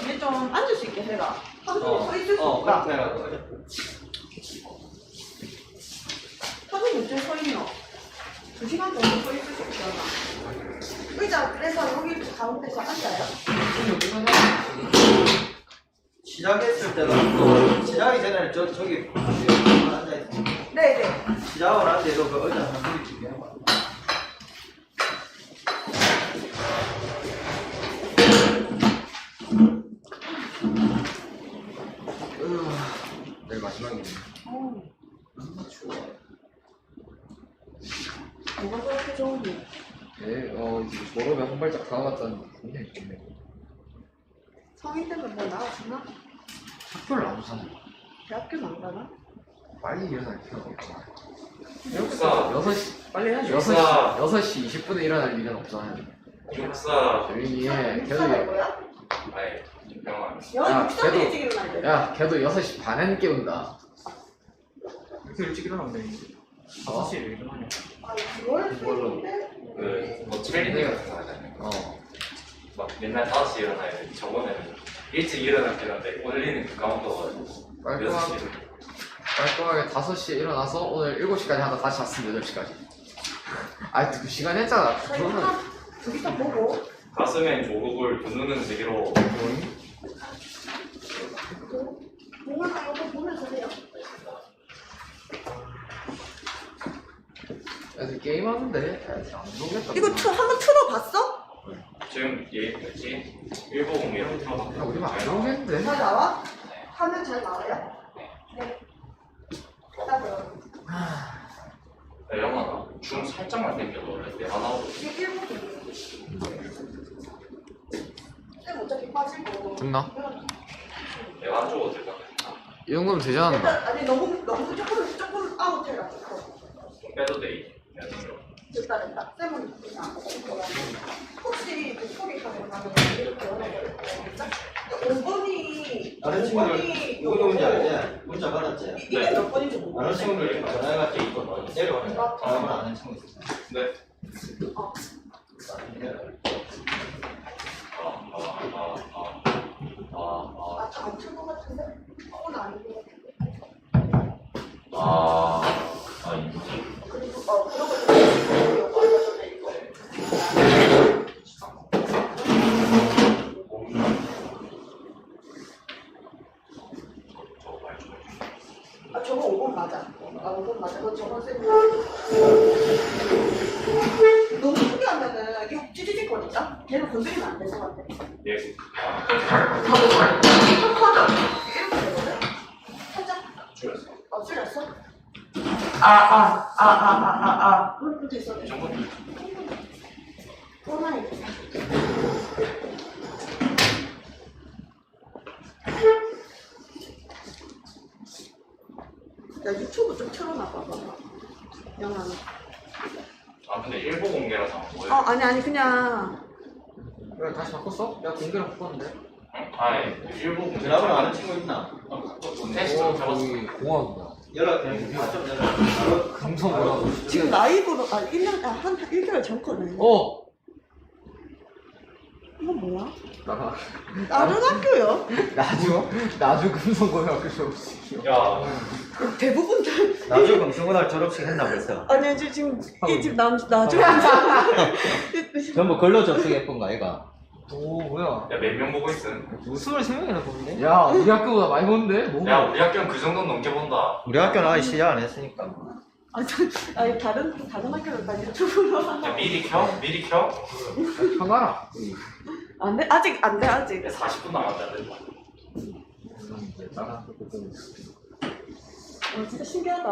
뒤에 좀 앉을 수 있게 해라. 하루 종일 어, 서 있을 수 어, 없다. 그렇게 해라. 하루 종일 서 있노. 두 시간 정도 서 있을 수 있잖아. 의자 그래서 여기 가운데서 앉아요. 시작했을 때도 시작하기 전에 저 저기 앉아 있어. 네네. 시작을 하는데도 그 의자 하나 준비해 봐. 내일 마지막이네. 어, 아, 추워. 뭐가 그렇게 좋은지. 내일, 어, 이제 졸업에 한 발짝 다가갔다는 굉장히 좋네. 성인 되면 뭐 나와주나? 학교를 안 오잖아. 대학교는 안 가나? 빨리 일어날 필요가 없잖아. 육사, 6시, 빨리 해야지. 역사. 6시, 6시 20분에 일어날 일은 없잖아요. 육사, 조용히 해. 육사 걔도, 거야? 아니, 김병환. 야, 야, 육사도 걔도- 일찍 일어나야 돼. 야, 걔도 6시 반엔 깨운다. 이렇게 일찍 일어나면 돼. 어? 5시에 왜 일어나냐? 아, 그걸 그걸로. 그, 뭐, 트레이닝 같은 거 하잖아요. 어. 막 맨날 5시에 일어나야 돼. 저번에는 일찍 일어났긴 한데, 올리는 그 까먹어가지고. 깔끔하게, 6시에. 깔끔하게 5시에 일어나서 오늘 7시까지 하다 다시 잤으면 8시까지. 아, 그 시간 했잖아. 그거는. 저기 딱 보고. 가슴엔 조국을 두 눈은 세계로. 공을 하고 보면서 해요. 애들 게임하는데 애들 안. 이거 트, 한번 틀어봤어? 지금 얘 뭐지? 일보 공이랑 야, 틀어봤고. 우리만 안 오겠는데? 잘 나와? 화면 잘 나와요? 네. 따로. 야, 영화가 줌 살짝만 당겨도 원래 내가 나오고. 이게 1분이에요. 쌤 어차피 빠지고. 됐나? 내가 안 죽어도 될까? 이 정도면 되지 않나? 일단, 아니, 너무, 너무 조금, 조금 아웃해가지고. 빼도 돼. 내가 생각. 됐다, 됐다. 쌤은 그냥 혹시 그 소리 하면 나는 이렇게 열어버릴 거야. 5번이, 다른 친구들 누구 누군지 알지? 문자 받았지? 이게 몇 번인지 모르겠어. 다른 친구들 전화해가지고 이거 뭐거 전화만 아는 친구 있어. 네. 어. 아, 아, 아, 아. 아, 아. 아, 저안 틀것 같은데? 그건 아닌 것 같은데. 아, 아, 인지. 그리고, 어, 그런 거 좀. 이거 알려줘야 이거. 저거 말 좀. 해주세요. 아, 저거 5번 맞아. 아, 5번 맞아. 그거 저번 쌤. 너무 크게 하면은 이거 찌릿찌릿 거리다? 걔는 건드리면 안 될 것 같아. 예. 좀 커져. 이렇게 되거든? 살짝. 줄였어. 어, 줄였어? 아, 아, 아, 아, 아, 아, 아. 그럼 됐어. 이 정도? 그만해. 야, 유튜브 좀 틀어놔 봐, 봐봐. 영화는. 아, 근데 일보 공개라서 어, 뭐예요? 아니, 아니, 그냥. 왜 다시 바꿨어? 야 공개랑 바꿨는데? 아니, 일보 공개. 전화번호 아는 친구 있나? 테스트 잡았어. 거기 공학이다. 열어, 아좀 열어. 바로 감성 뭐라고? 지금 라이브로, 아, 1년, 아, 한 1개월 전 거네. 어! 이건 뭐야? 다른 학교요? 나주? 나주 금성고등학교 졸업식. 야, 대부분 다. 나중 금수고등학 졸업식 했나 벌써. 아니, 지금, 지금, 이 지금 나, 나중에. 전부 걸로 접속했던 거 아이가? 오 뭐야? 야, 몇명 보고 있음? 23명이나 보는데? 야 우리 학교보다 많이 보는데? 뭐? 야, 우리 학교는 그 정도는 넘게 본다. 우리 학교는 아직 시작 안 했으니까. 아니, 저, 아니, 다른, 다른 학교를 다 유튜브로. 야, 미리 켜? 미리 켜? 편하라. 안 돼, 아직, 안 돼, 아직. 야, 40분 남았다. 이제 다른 학교 보고 어, 진짜 신기하다.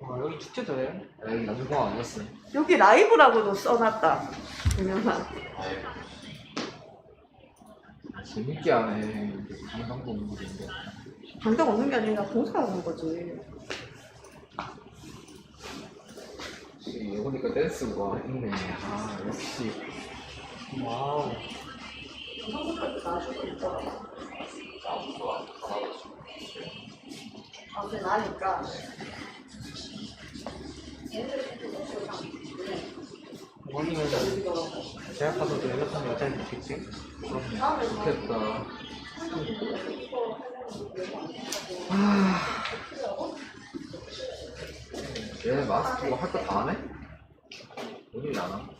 와 여기 축제도 해? 여기 나주공학 아니었어. 여기 라이브라고도 써놨다. 유명한. 아예. 재밌게 하네. 강당도 없는 건데. 방당 없는 게 아니라 봉사하는 거지. 역시 여기 보니까 댄스가 있네. 아 역시. 와우. 아. 아, 근데 나니까. 아니면 대학 가서도 연락하면 여자애들 있겠지? 다음에 좋겠다. 얘 마스크 이거 할거 다 하네? 오늘 안 함?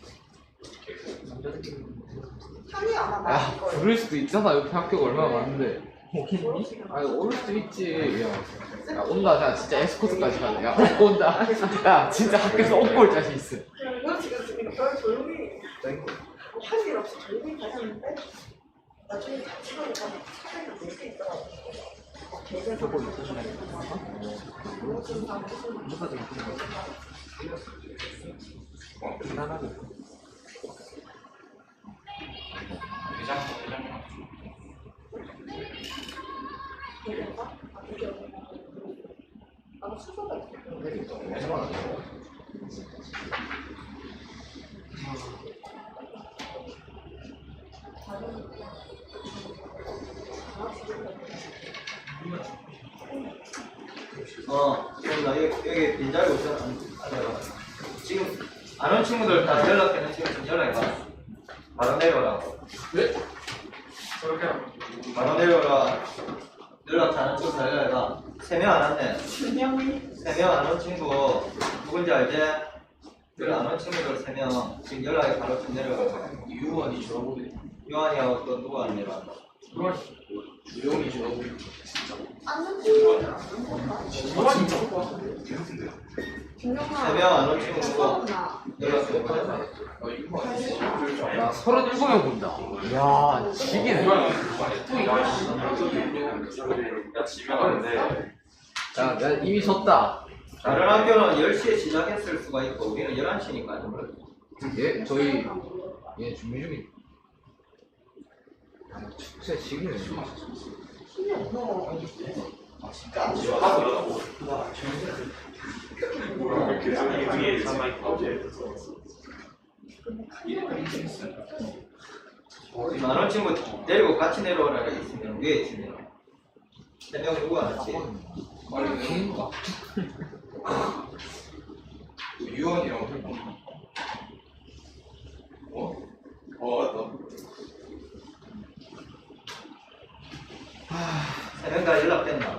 참이 안 한다. 야, 부를 수도 있잖아. 옆에 학교가 얼마나 많은데. 오겠니? 아니, 올 수도 있지. 야, 야 온다. 자, 진짜 에스코트까지 가네. 야, 업고 온다. 야, 진짜 학교에서 업고 올 자신 있어. 그렇지 그렇지. 별 조용히 할일 없이 조용히 다녔는데 나중에 다 치러니까 차라리 될수 있더라고. 저거 다 무슨 누가 좀 있는 거 간단하게 대장 대장. 어, 나 여기, 빈자리 오잖아. 지금 안 온 친구들 다 연락해봐. 바로 내려오라고. 네? 바로 내려오라. 연락 잘하는 친구 다 연락해봐. 세 명 안 왔네. 분명히 세 명 안 온 친구 누군지 알지? 연락 안온 친구들 세 명 지금 연락이 바로 좀 내려가고. 유한이 졸업오네. 요한이하고 또 누가 안 내려와? 주영이 졸업오네. 앉는 친구들 안 건가? 김영아. 세명 안온 친구 누구? 나 연락 좀 해봐. 야, 37명 본다. 야, 지기네. 야 지면 안돼 야, 나 이미 졌다. 다른 학교는 10시에 시작했을 수가 있고 우리는 11시니까 좀 얘, 저희, 얘 준비 중이. 야, 축제 지기네. 힘이 없어. 지금 안온 친구 데리고 같이 내려오라 있으면 위에 있으면 세명 누구 안 왔지? 아니? 유한이랑 어? 어, 맞다. 세명다 연락됐나?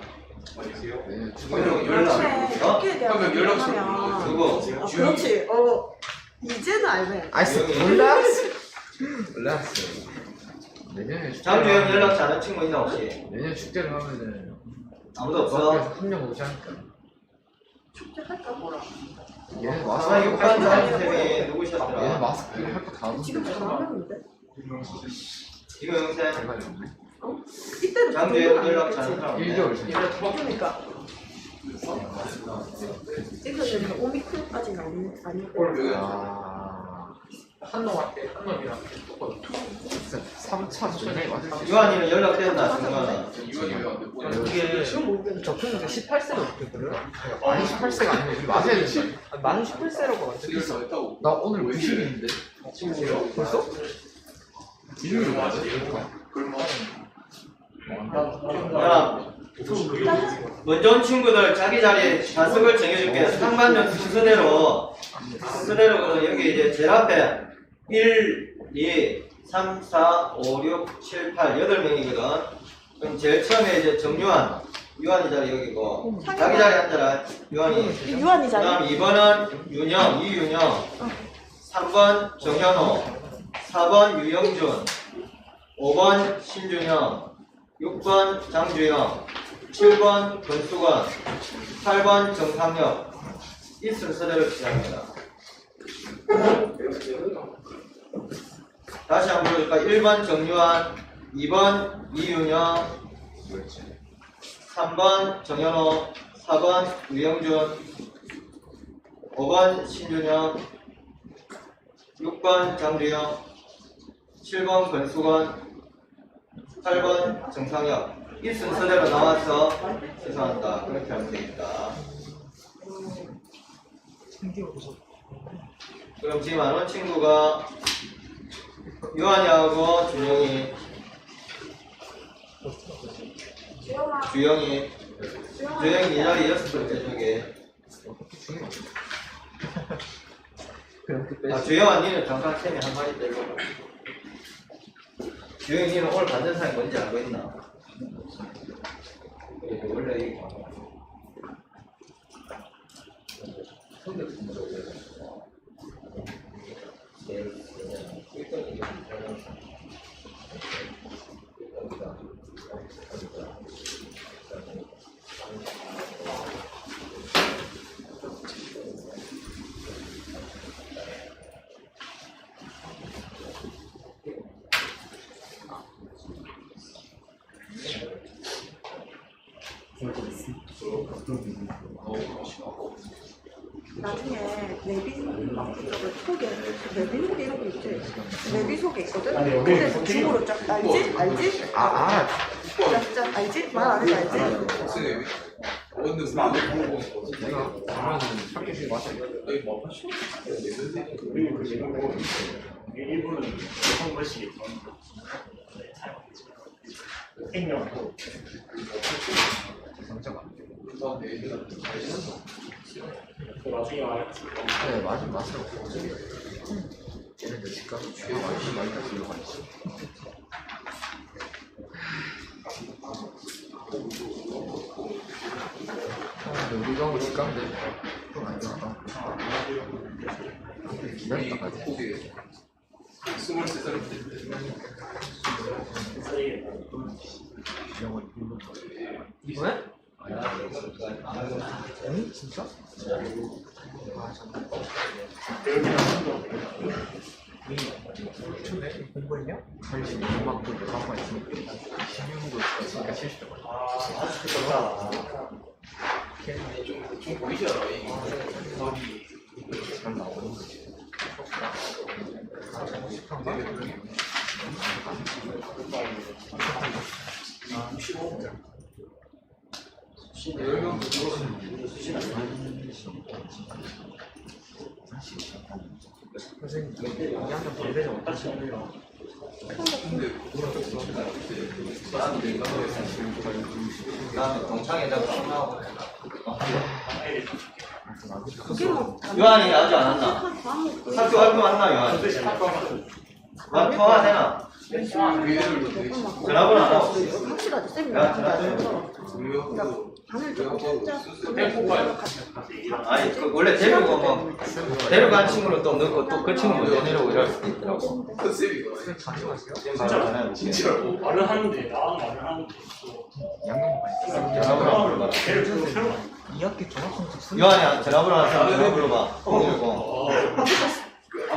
네, 그럼 연락 어? 학교에 대한 그러면 연락 좀 하면 누구? 아, 그렇지. 어 이제는 알네. 아이스. 몰랐어. 몰랐어. 내년에 축제. 장주영 연락 잘하는 친구 있나 혹시? 내년 축제를 하면은 아무도 없어? 한명 오지 않을까? 축제 할까 뭐라. 얘는 아마 마스크 6반 할 장쌤이 얘는 누구셨더라? 마스크 할거 다 하던데. 지금 잘하는데? 이거 영생 대박이 없네. 이때는 장주영 연락 사람 없네. 1개월 전. 그러니까 이거는 오미크론까지는 없는 아니고. 아, 한 놈한테 한 놈이랑 진짜 3차 전에 맞을 수 있어. 유한이는 연락된다 중간에 이게 지금 모르겠네. 적혀놓은 게 18세로 적혀있거든? 아니 18세가 아니고 우리 맞아야 된다. 아, 만 18세라고 완전 있어 나 오늘 90일인데. 벌써? 일요일 맞아? 야 먼저 온 친구들 자기 자리에 좌석을 정해줄게 상반전 순서대로. 순서대로 여기 이제 제일 앞에 1, 2, 3, 4, 5, 6, 7, 8 8명이거든. 그럼 제일 처음에 이제 정유한 유한이 자리 여기고 자기 자리 앉아라 유한이 유한이 그 자리. 다음 2번은 윤영, 이윤영. 3번 정현호 4번 유영준 5번 신준영 6번 장주영 7번 권수건 8번 정상혁 이 순서대로 시작합니다. 다시 한번 볼까 1번 정유한 2번 이윤영 3번 정현호 4번 유영준 5번 신준영 6번 장주영 7번 권수건 8번 정상혁 이 순서대로 나와서 죄송합니다 그렇게 하면 되겠다 그럼 지금 안온 친구가 유한이하고 준영이. 주영이. 주영이 이 자리 여섯 번째 그 아, 주영아, 니는 잠깐 템이 한 마디 빼고. 주영이, 니는 오늘 받는 상이 뭔지 알고 있나? 원래 이 나중에 내비 쪽을 속에 내비 속에 이런 거 있지? 내비 속에 있거든? 어떻게 중으로 쫙 알지? 알지? 아 알아 쫙쫙 알지? 말 안 해도 알지? 내가 잘하는 학교 중에 맞아. 그리고 그 지금 뭐 일부는 한 번씩 생명하 고 상처가 그 나중에 말했지. 네 맞아 맞아 얘네들 집값이 주요 많이 많이 다 아, 근데 우리가 하고 집값인데 좀안 좋아 기다렸다 가지 왜? 응? 진짜? 공부했냐? 86막도 가만 있으니까 16도 있으니까 70도 아, 좋다. 잘 나오는 거지 선생님 2학년 반대장 어떠시 나는 동창회장 나오고. 그게 뭐 요한이 아직 안 왔나? 학교 학교 왔나, 요한? 나 통화되나? 전화번호 안 하고. 확실하지 쌤이 야, 말하는 게 전화 아니라 방을 좀 진짜 같이 아니, 그 원래 데리고 뭐, 데려간 친구는 또 넣고 또 그 친구 먼저 내려오고 이럴 수도 있더라고. 진짜 진짜로. 말을 하는데 나랑 말을 하는데 반대 전화번호 물어봐. 걔를 또 새로 2학기 종합성적 요한이 전화번호 하나 전화 물어봐. 010.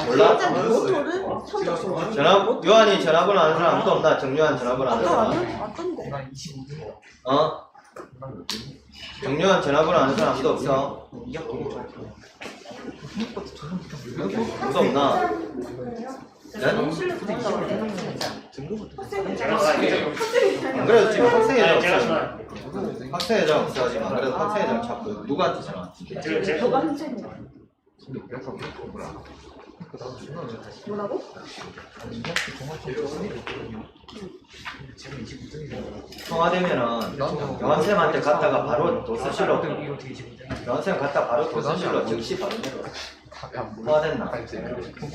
몰라? 진짜 모토를 성적 전화, 요한이 전화번호 아는 사람 아무도 없나? 정요한 전화번호 아는 사람? 25등 어? 정요한 전화번호 아는 사람 아무도 없어? 2학기 아무도 없나? 네? 안 그래도 지금 학생회장 제가 없어. 전화 학생회장 없어지만 그래도 학생회장 자꾸 누구한테 전화 왔지? 제가 뭐라 다시 뭐라고? 아니 2학기 종합성적 순위가 있거든요 근데 지금 25등이잖아 통화되면은 나는 교환쌤한테 갔다가 바로 도서실로 이거 되게 25등이야 교환쌤 갔다 바로 도서실로 즉시 바로 내려 답이 안 보여 통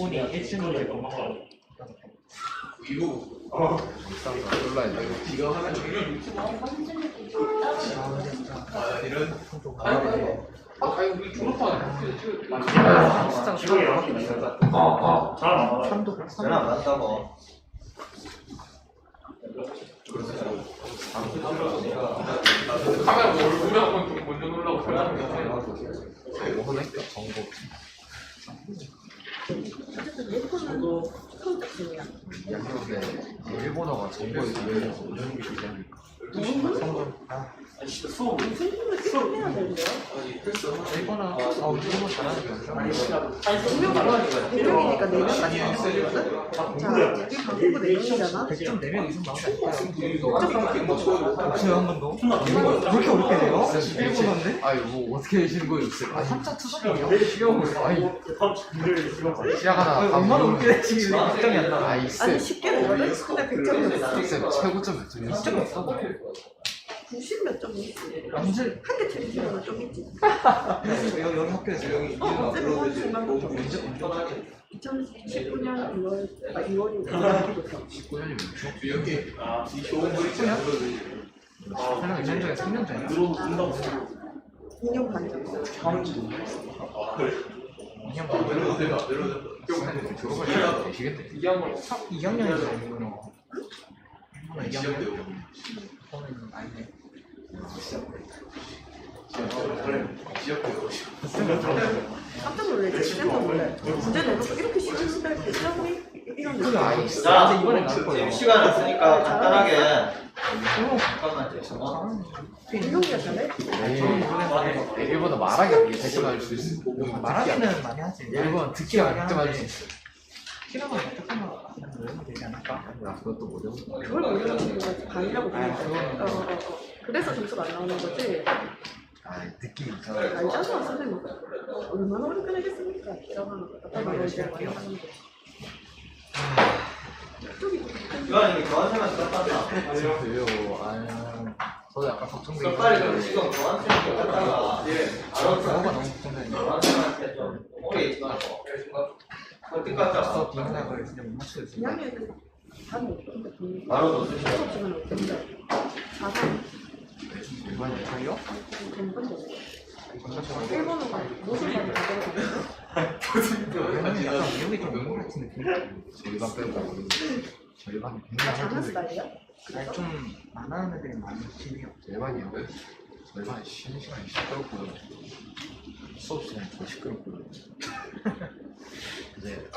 화됐나? 아니 이제 그 부분이 1등이 고마워. 놀라야 돼 지금 이렇게 많이 잘안 와요. 전화 안 받다고 카메라 뭐 얼굴에 한번 먼저 놀라고 정보 어쨌든 예쁘는 성적 중이야 양념인데 일본어가 정보에 비해서 어려운 게있 으니까 진짜 수업 무슨 힘을 필요해야 되는데요? 일본어 아 일본어 잘하는 게 아니라 대명이니까 네 명까지 나왔거든? 자, 우리 방송부 네 명이잖아? 100점 4명 이상 나오면 진짜 한 번도? 그렇게 어렵게 돼요? 일본어인데? 아니 뭐 어떻게 되시는 거예요? 아 한자 투성이요? 쉬운 거 아니 시작 하나 안 맞아 어렵게 되시는 거 100점이 안 나와 아니 쌤 쉽게 되거든? 근데 100점이 없어 쌤 최고점 몇 점이었어? 90 몇 점 있지. 완전 한개 틀리면 좀 있지. 여기 여기 학교에서 여기 어, 쌤 중간 좀 2019년 2월, 아, 2월인가 2월부터. 19년이면 여기 아, 이 좋은 거 있잖아. 하나 2년? 전에 3년? 전에 2년 반 정도. 2년 반 내려도 내가 내려도 졸업할 때 되시겠대 이게 한번 2학년이죠 이거는 2학년 저는 아니네 깜짝 놀랐지. 쌤도 놀래. 문제 내놓고 이렇게 쉬운데 괜찮니? 이런 그거 아니 자, 이번에 지금 시간 없으니까 간단하게 잠깐만 좀. 운동이었잖아요. 일본어 말하기 대신 할 수 있어 말하기는 많이 하지. 일본 듣기가 걱정할 수 있어 외우면 되지 않을까? 야 그것도 못 외워 그걸 모르는 아, 어, 어. 그래서 점수가 안 나오는 거지. 아 느낌이 이상해 알잖아, 선생님. 얼마나 오래 끊어겠습니까? 이러고 하는 거. 답답한 걸 이제 많이 하는데. 이쪽이 좀 이거 이게 교환생활 썼단다. 그래요 아 저도 약간 걱정되긴 석발이 좀 하는데 지금 교환생활 썼다가 저거가 알아서 너무 게 교환생활한테 좀 오래 있지 말고. 어디 갔다 저 비행락을 진짜 못 맞추겠어. 2학년 그 답이 없던데. 그 바로 없던데. 4번 일반인 차이요? 일본어가 무슨 약간 미국이 좀 있는 것 같은 느낌. 절반 빼고 절반 다 백날 장난 스타일이야? 아니, 좀 많은 애들이 많긴 해요. 절반이요 절반 쉬는 시간이 시끄럽고요 수업 시간이 더 시끄럽고요 이제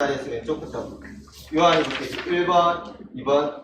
자리에서 왼쪽부터. 요한이 있어 1번, 2번,